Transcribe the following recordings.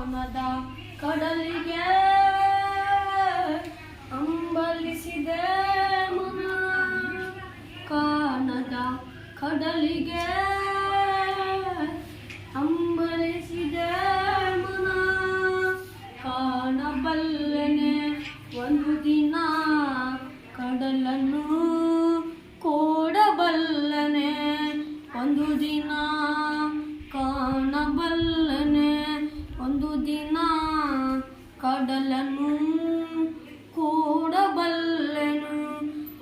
ಕಾಣದ ಕಡಲಿಗೆ ಅಂಬಲಿಸಿದೆ ಮನ. ಕಾಣದ ಕಡಲಿಗೆ ಅಂಬಲಿಸಿದೆ ಮನ. ಕಾಣಬಲ್ಲನೆ ಒಂದು ದಿನ ಕಡಲನ್ನು ಕೊಡಬಲ್ಲನೆ ಒಂದು ದಿನ ಕಡಲನ್ನು ಕೂಡಬಲ್ಲೆನು.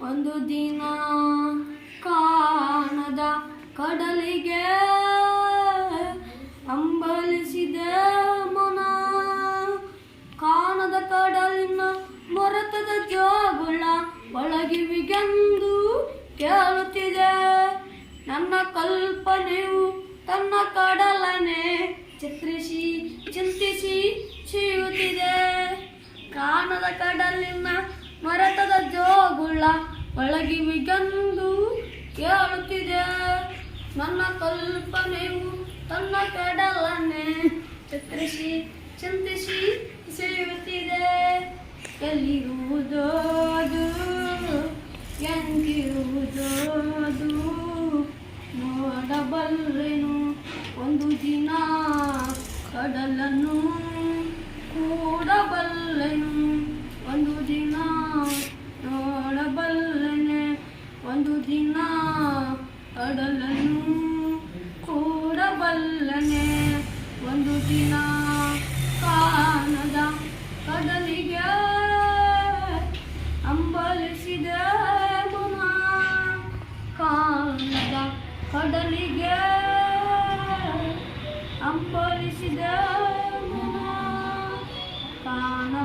ಒಂದು ದಿನ ಕಾಣದ ಕಡಲಿಗೆ ಅಂಬಲಿಸಿದ ಮನ. ಕಾಣದ ಕಡಲಿನ ಮೊರತದ ಜೋಗುಳ ಒಳಗಿವಿಗೆಂದು ಕೇಳುತ್ತಿದೆ. ನನ್ನ ಕಲ್ಪನೆಯು ತನ್ನ ಕಡಲನೆ ಚಿತ್ರಿಸಿ, ಚಿಂತಿಸಿ ಸಿಯುತ್ತಿದೆ ಕಾಣದ ಕಡಲಿನ ಮರತದ ಜೋಗುಳ ಒಳಗಿವಿಗೆಂದು ಕೇಳುತ್ತಿದೆ. ನನ್ನ ಕಲ್ಪನೆಯು ತನ್ನ ಕಡಲನೆ ಚಿತ್ರಿಸಿ, ಚಿಂತಿಸಿ ಸಿಯುತ್ತಿದೆ ಎಲ್ಲಿರುವುದೋದು? ಎಂದಿರುವುದೋದು? ನೋಡಬಲ್ಲೆನು ಒಂದು ದಿನ, ಕಡಲನ್ನು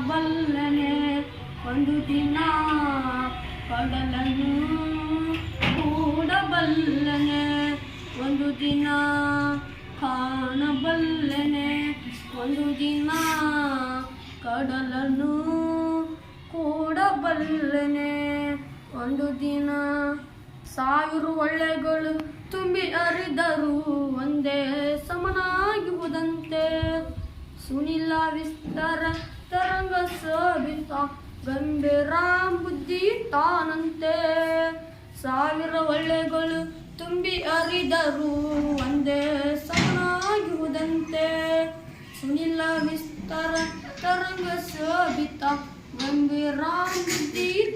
ಕಾಣಬಲ್ಲನೆ ಒಂದು ದಿನ ಕಡಲನ್ನು ಕೂಡಬಲ್ಲನೆ. ಒಂದು ದಿನ ಕಾಣಬಲ್ಲನೆ. ಒಂದು ದಿನ ಕಡಲನ್ನು ಕೂಡಬಲ್ಲನೆ. ಒಂದು ದಿನ ಸಾವಿರ ಒಳ್ಳೆಗಳು ತುಂಬಿ ಅರಿದರು. ಒಂದೇ ಸಮನಾಗಿರುವುದಂತೆ. ಸುನಿಲ್ಲ ವಿಸ್ತಾರ ಗಂಭೀರ ತಾನಂತೆ. ಸಾವಿರ ಒಳ್ಳೆಗಳು ತುಂಬಿ ಅರಿದರು, ಒಂದೇ ಸಮನಾಗಿರುವುದಂತೆ. ಸುನಿಲ ವಿಸ್ತಾರ ತರಂಗ ಶೋಭಿತ ಗಂಭೀರ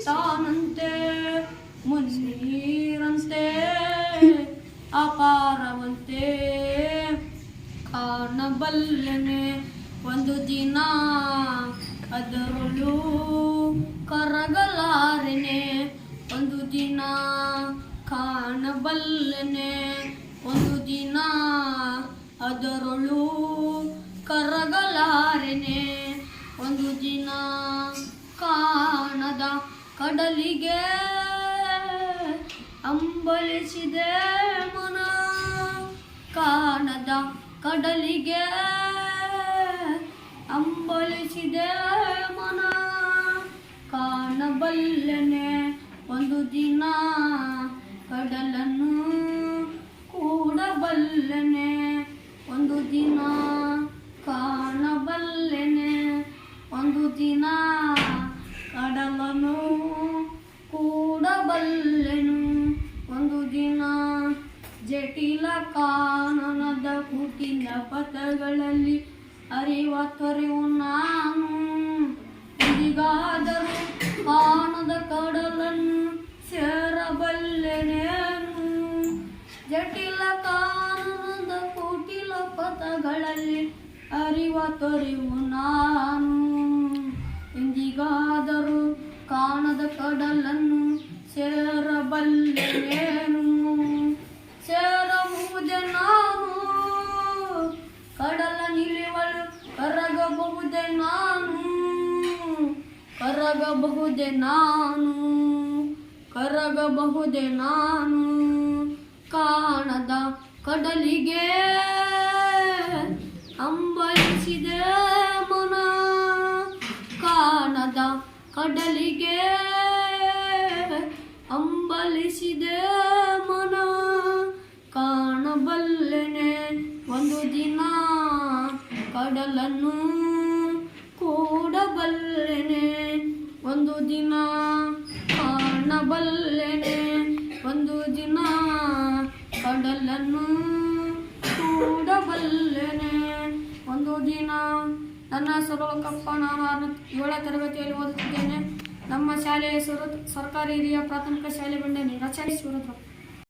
ತಾನಂತೆ. ಮುನ್ನೀರಂತೆ ಅಪಾರವಂತೆ. ಕಾಣಬಲ್ಲನೆ ಒಂದು ದಿನ ಅದರಳು ಕರಗಲಾರೆನೆ. ಒಂದು ದಿನ ಕಾಣದ ಕಡಲಿಗೆ ಅಂಬಲಿಸಿದೆ ಮನ. ಕಾಣದ ಕಡಲಿಗೆ ಅಂಬಲಿಸಿದೆ ಮನ. ಕಾಣಬಲ್ಲನೆ ಒಂದು ದಿನ ಕಡಲನ್ನು ಕಾನನದ ಕೂಟಿನ ಪಥಗಳಲ್ಲಿ ಅರಿವ ತೊರೆವು ನಾನು. ಇದೀಗಾದರೂ ಕಾಣದ ಕಡಲನ್ನು ಸೇರಬಲ್ಲೆನೇನು ಜಟಿಲ ಕಾನನದ ಕೂಟಿಲ ಪಥಗಳಲ್ಲಿ ಅರಿವ ತೊರೆವು ನಾನು. ಇಂದಿಗಾದರೂ ಕಾಣದ ಕಡಲನ್ನು ಸೇರಬಲ್ಲೆನೇನು ಕರಗಬಹುದೇ ನಾನು, ಕರಗಬಹುದೆ ನಾನು ಕಾಣದ ಕಡಲಿಗೆ. ಅಂಬಲಿಸಿದೆ ಮನ, ಕಾಣದ ಕಡಲಿಗೆ. ಅಂಬಲಿಸಿದೆ ಮನ, ಕಾಣಬಲ್ಲೆನೆ. ಒಂದು ದಿನ ಕಡಲನ್ನು ದಿನ ಕಾಣಬಲ್ಲೆನೆ, ಒಂದು ದಿನ ಕಡಲನ್ನು ಕೂಡಬಲ್ಲೆನೆ ಒಂದು ದಿನ ನನ್ನ ಹೆಸರು ಲೋಕಪ್ಪ ನಾನು ಏಳನೇ ತರಗತಿಯಲ್ಲಿ ಓದುತ್ತಿದ್ದೇನೆ. ನಮ್ಮ ಶಾಲೆಯ ಹೆಸರು ಸರ್ಕಾರಿ ಹಿರಿಯ ಪ್ರಾಥಮಿಕ ಶಾಲೆ ಬಂಡೇನಿ, ರಚನೆ